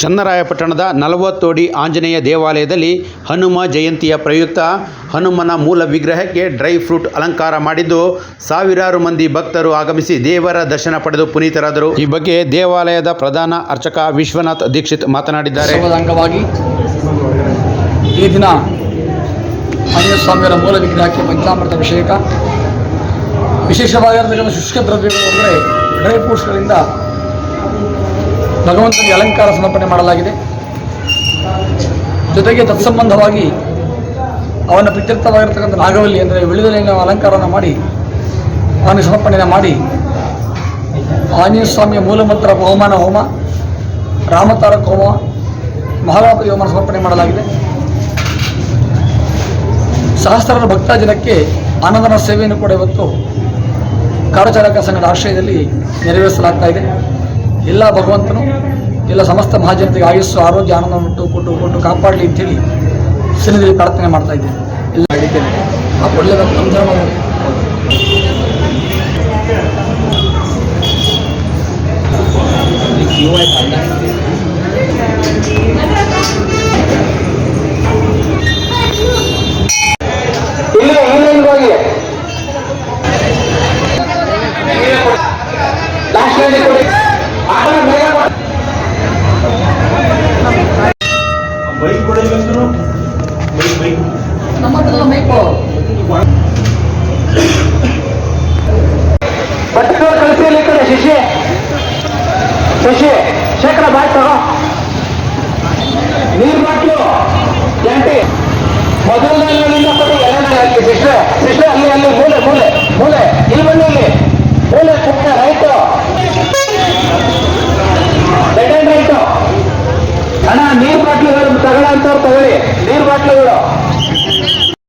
ಚನ್ನರಾಯಪಟ್ಟಣದ ನಲವತ್ತೋಡಿ ಆಂಜನೇಯ ದೇವಾಲಯದಲ್ಲಿ ಹನುಮ ಜಯಂತಿಯ ಪ್ರಯುಕ್ತ ಹನುಮನ ಮೂಲ ವಿಗ್ರಹಕ್ಕೆ ಡ್ರೈ ಫ್ರೂಟ್ ಅಲಂಕಾರ ಮಾಡಿದ್ದು ಸಾವಿರಾರು ಮಂದಿ ಭಕ್ತರು ಆಗಮಿಸಿ ದೇವರ ದರ್ಶನ ಪಡೆದು ಪುನೀತರಾದರು. ಈ ಬಗ್ಗೆ ದೇವಾಲಯದ ಪ್ರಧಾನ ಅರ್ಚಕ ವಿಶ್ವನಾಥ್ ದೀಕ್ಷಿತ್ ಮಾತನಾಡಿದ್ದಾರೆ. ಅಂಗವಾಗಿ ಈ ದಿನ ಮೂಲ ವಿಗ್ರಹಕ್ಕೆ ಪಂಚಾಮೃತ ಅಭಿಷೇಕ. ವಿಶೇಷವಾಗಿರತಕ್ಕಂಥ ಶುಷ್ಕ ದ್ರವ್ಯಗಳು ಅಂದರೆ ಡ್ರೈ ಫ್ರೂಟ್ಸ್ಗಳಿಂದ ಭಗವಂತನಿಗೆ ಅಲಂಕಾರ ಸಮರ್ಪಣೆ ಮಾಡಲಾಗಿದೆ. ಜೊತೆಗೆ ತತ್ಸಂಬಂಧವಾಗಿ ಅವನ ಪ್ರೀತ್ಯರ್ಥವಾಗಿರ್ತಕ್ಕಂಥ ನಾಗವಲ್ಲಿ ಅಂದರೆ ವಿಳಿದಲೆಯನ್ನು ಅಲಂಕಾರವನ್ನು ಮಾಡಿ, ಅವನಿಗೆ ಸಮರ್ಪಣೆಯನ್ನು ಮಾಡಿ, ಆಂಜನೇಯ ಸ್ವಾಮಿಯ ಮೂಲಮಂತ್ರ ಬಹುಮಾನ ಹೋಮ ರಾಮತಾರಕ ಹೋಮ ಮಹಾಗಣಪತಿ ಹೋಮ ಸಮರ್ಪಣೆ ಮಾಡಲಾಗಿದೆ. ಸಹಸ್ರಾರು ಭಕ್ತಜನಕ್ಕೆ ಅನ್ನದಾನ ಸೇವೆಯನ್ನು ಕೂಡ ಇವತ್ತು ಕಾರಚಾಲಕ ಸಂಘದ ಆಶ್ರಯದಲ್ಲಿ ನೆರವೇರಿಸಲಾಗ್ತಾ ಇದೆ. ಎಲ್ಲ ಭಗವಂತನು ಎಲ್ಲ ಸಮಸ್ತ ಮಹಾಜನತೆಗೆ ಆಯುಸ್ಸು, ಆರೋಗ್ಯ ಆನಂದ ಉಂಟು ಕೊಟ್ಟು ಕೊಟ್ಟು ಕಾಪಾಡಲಿ ಅಂತೇಳಿ ಸನ್ನಿಧಿಯಲ್ಲಿ ಪ್ರಾರ್ಥನೆ ಮಾಡ್ತಾ ಇದ್ದೇನೆ. ಎಲ್ಲ ಹೇಳಿದ್ದೇನೆ ಆ ಒಳ್ಳೆಯ ಇಲ್ಲ ಹೋಗಿ ಲಾಸ್ಟ್ ಶಿಶಿ ಶೇಖರ ಬಾಯ್ ತಗೋ. ನೀರು ಬಾಟ್ಲು ಎಂಟಿ ಮೊದಲನೇ ಕೊಡಿ, ಎರಡನೇ ಅಲ್ಲಿ ಸಿಸ್ಟರ್ ಸಿಸ್ಟರ್, ಅಲ್ಲಿ ಅಲ್ಲಿ, ಮೂಲೆ ಮೂಲೆ ಮೂಲೆ. ಇಲ್ಲಿ ಬನ್ನಿ ಇಲ್ಲಿ ಮೂಲೆ ಪುಟ್ಟ ರೈಟು ಸೆಕೆಂಡ್ ಅಣ್ಣ, ನೀರು ಬಾಟ್ಲು ತಗೊಳ್ಳೋ ಅಂತವ್ರು ತಗೊಳ್ಳಿ.